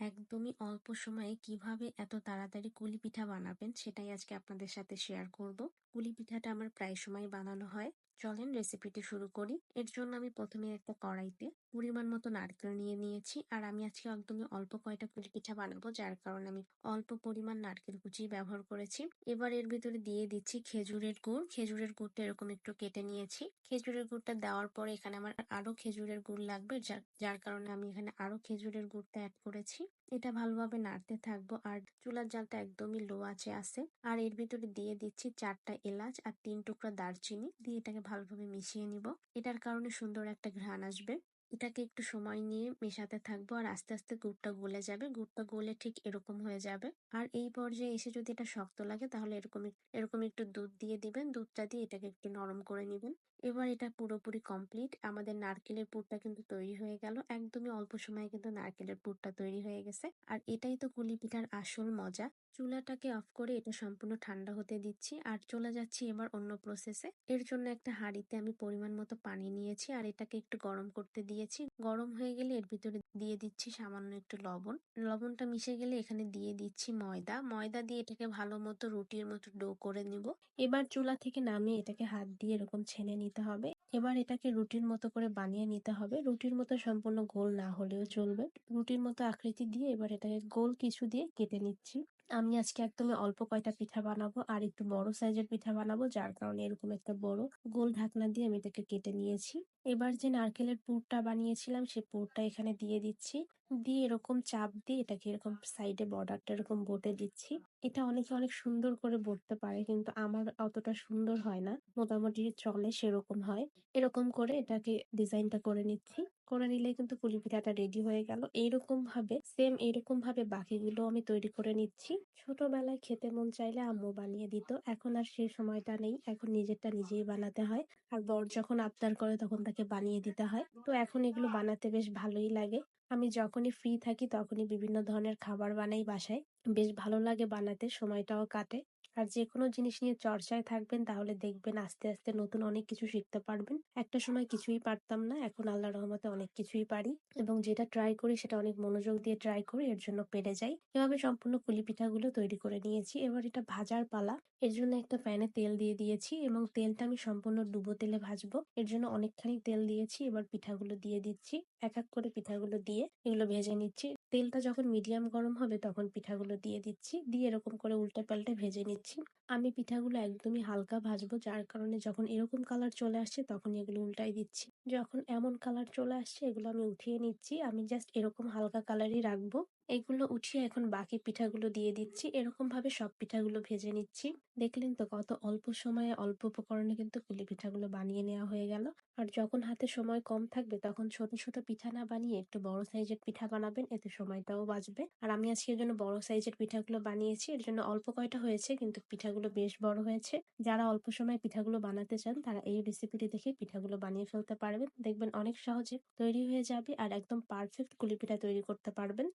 একদমই অল্প সময়ে কীভাবে এত তাড়াতাড়ি কুলি পিঠা বানাবেন সেটাই আজকে আপনাদের সাথে শেয়ার করব। কুলি পিঠাটা আমার প্রায় সময় বানানো হয়। চলেন রেসিপিটি শুরু করি। এর জন্য আমি প্রথমে একটা কড়াইতে পরিমাণ মতো নারকেল নিয়ে নিয়েছি। আর আমি আজকে একদমই অল্প কয়টা কুলি পিঠা বানাবো, যার কারণে আমি অল্প পরিমাণ নারকেল কুচি ব্যবহার করেছি। এবার এর ভিতরে দিয়ে দিচ্ছি খেজুরের গুড়। খেজুরের গুড়টা এরকম একটু কেটে নিয়েছি। খেজুরের গুড়টা দেওয়ার পরে এখানে আমার আরও খেজুরের গুড় লাগবে যার কারণে আমি এখানে আরও খেজুরের গুড়টা অ্যাড করেছি। এটা ভালোভাবে নাড়তে থাকব। আর চুলার জালটা একদমই লো আছে আছে। আর এর ভিতরে দিয়ে দিচ্ছি চারটা এলাচ আর তিন টুকরা দারচিনি দিয়ে এটাকে ভালোভাবে মিশিয়ে নিব। এটার কারণে সুন্দর একটা ঘ্রাণ আসবে। এটাকে একটু সময় নিয়ে মেশাতে থাকব আর আস্তে আস্তে গুড়টা গলে যাবে। গুড়টা গলে ঠিক এরকম হয়ে যাবে। আর এই পর্যায়ে এসে যদি এটা শক্ত লাগে তাহলে এরকম এরকম একটু দুধ দিয়ে দিবেন। দুধটা দিয়ে এটাকে একটু নরম করে নিবেন। এবার এটা পুরোপুরি কমপ্লিট আমাদের নারকেলের পুরটা কিন্তু তৈরি হয়ে গেল। একদমই অল্প সময়ে কিন্তু নারকেলের পুরটা তৈরি হয়ে গেছে। আর এটাই তো কুলি পিঠার আসল মজা। চুলাটাকে অফ করে এটা সম্পূর্ণ ঠান্ডা হতে দিচ্ছি আর চলে যাচ্ছি এবার অন্য প্রসেসে এর জন্য একটা হাঁড়িতে আমি পরিমাণ মতো পানি নিয়েছি আর এটাকে একটু গরম করতে দিয়েছি। গরম হয়ে গেলে এর ভিতরে দিয়ে দিচ্ছি সামান্য একটু লবণ। লবণটা মিশে গেলে এখানে দিয়ে দিচ্ছি ময়দা। ময়দা দিয়ে এটাকে ভালো মতো রুটির মতো ডো করে নিব। এবার চুলা থেকে নামিয়ে এটাকে হাত দিয়ে এরকম ছেনে নিতে হবে। এবার এটাকে রুটির মতো করে বানিয়ে নিতে হবে। রুটির মতো সম্পূর্ণ গোল না হলেও চলবে। রুটির মতো আকৃতি দিয়ে এবার এটাকে গোল কিছু দিয়ে কেটে নিচ্ছি। আমি আজকে একদমই অল্প কয়টা পিঠা বানাবো আর একটু বড় সাইজের পিঠা বানাবো, যার কারণে এরকম একটা বড় গোল ঢাকনা দিয়ে আমি এটাকে কেটে নিয়েছি। এবার যে নারকেলের পুরটা বানিয়েছিলাম, সে পুরটা এখানে দিয়ে দিচ্ছি। দিয়ে এরকম চাপ দিয়ে এটাকে এরকম সাইডে বর্ডারটা এরকম বটে দিচ্ছি। এটা অনেকে অনেক সুন্দর করে বটতে পারে, কিন্তু আমার অতটা সুন্দর হয় না। মোটামুটি চলে সেরকম হয়। এরকম করে এটাকে ডিজাইনটা করে নিচ্ছি। করে নিলে কিন্তু পুলি পিঠাটা রেডি হয়ে গেল। এইরকম ভাবে সেম এইরকম ভাবে বাকিগুলো আমি তৈরি করে নিচ্ছি। ছোটবেলায় খেতে মন চাইলে আম্মু বানিয়ে দিত, এখন আর সেই সময়টা নেই। এখন নিজেরটা নিজেই বানাতে হয়। আর বর যখন আবদার করে তখন তাকে বানিয়ে দিতে হয়। তো এখন এগুলো বানাতে বেশ ভালোই লাগে। আমি যখনই ফ্রি থাকি তখনই বিভিন্ন ধরনের খাবার বানাই বাসায়। বেশ ভালো লাগে বানাতে, সময়টাও কাটে। আর যে কোনো জিনিস নিয়ে চর্চায় থাকবেন তাহলে দেখবেন আস্তে আস্তে নতুন অনেক কিছু শিখতে পারবেন। একটা সময় কিছুই পারতাম না এখন আল্লাহ রহমতে অনেক কিছুই পারি এবং যেটা ট্রাই করি সেটা অনেক মনোযোগ দিয়ে ট্রাই করি এর জন্য পেরে যাই। এভাবে সম্পূর্ণ কুলি পিঠাগুলো তৈরি করে নিয়েছি। এবার এটা ভাজার পালা। এর জন্য একটা প্যানে তেল দিয়ে দিয়েছি এবং তেলটা আমি সম্পূর্ণ ডুবো তেলে ভাজবো। এর জন্য অনেকখানি তেল দিয়েছি এবার পিঠাগুলো দিয়ে দিচ্ছি। এক এক করে পিঠাগুলো দিয়ে এগুলো ভেজে নিচ্ছি। তেলটা যখন মিডিয়াম গরম হবে তখন পিঠাগুলো দিয়ে দিচ্ছি। দিয়ে এরকম করে উল্টে পাল্টে ভেজে নিচ্ছি। আমি পিঠাগুলো একদমই হালকা ভাজবো, যার কারণে যখন এরকম কালার চলে আসছে তখন এগুলো উল্টাই দিচ্ছি। যখন এমন কালার চলে আসছে এগুলো আমি উঠিয়ে নিচ্ছি। আমি জাস্ট এরকম হালকা কালারই রাখব। এগুলো উঠিয়ে এখন বাকি পিঠাগুলো দিয়ে দিচ্ছি। এরকম ভাবে সব পিঠাগুলো ভেজে নিচ্ছি। দেখলেন তো কত অল্প সময়ে অল্প উপকরণে কিন্তু কুলি পিঠাগুলো বানিয়ে নেওয়া হয়ে গেল। আর যখন হাতে সময় কম থাকবে তখন ছোট ছোট পিঠা না বানিয়ে একটু বড় সাইজের পিঠা বানাবেন, এতে সময়টাও বাঁচবে। আর আমি আজকে জন্য বড় সাইজের পিঠাগুলো বানিয়েছি। এর জন্য অল্প কয়টা হয়েছে কিন্তু পিঠাগুলো বেশ বড় হয়েছে। যারা অল্প সময়ে পিঠাগুলো বানাতে চান তারা এই রেসিপিটি দেখে পিঠাগুলো বানিয়ে ফেলতে পারবেন। দেখবেন অনেক সহজে তৈরি হয়ে যাবে আর একদম পারফেক্ট কুলি পিঠা তৈরি করতে পারবেন।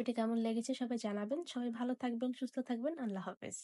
রেসিপিটি কেমন লেগেছে সবাই জানাবেন। সবাই ভালো থাকবেন সুস্থ থাকবেন। আল্লাহ হাফেজ।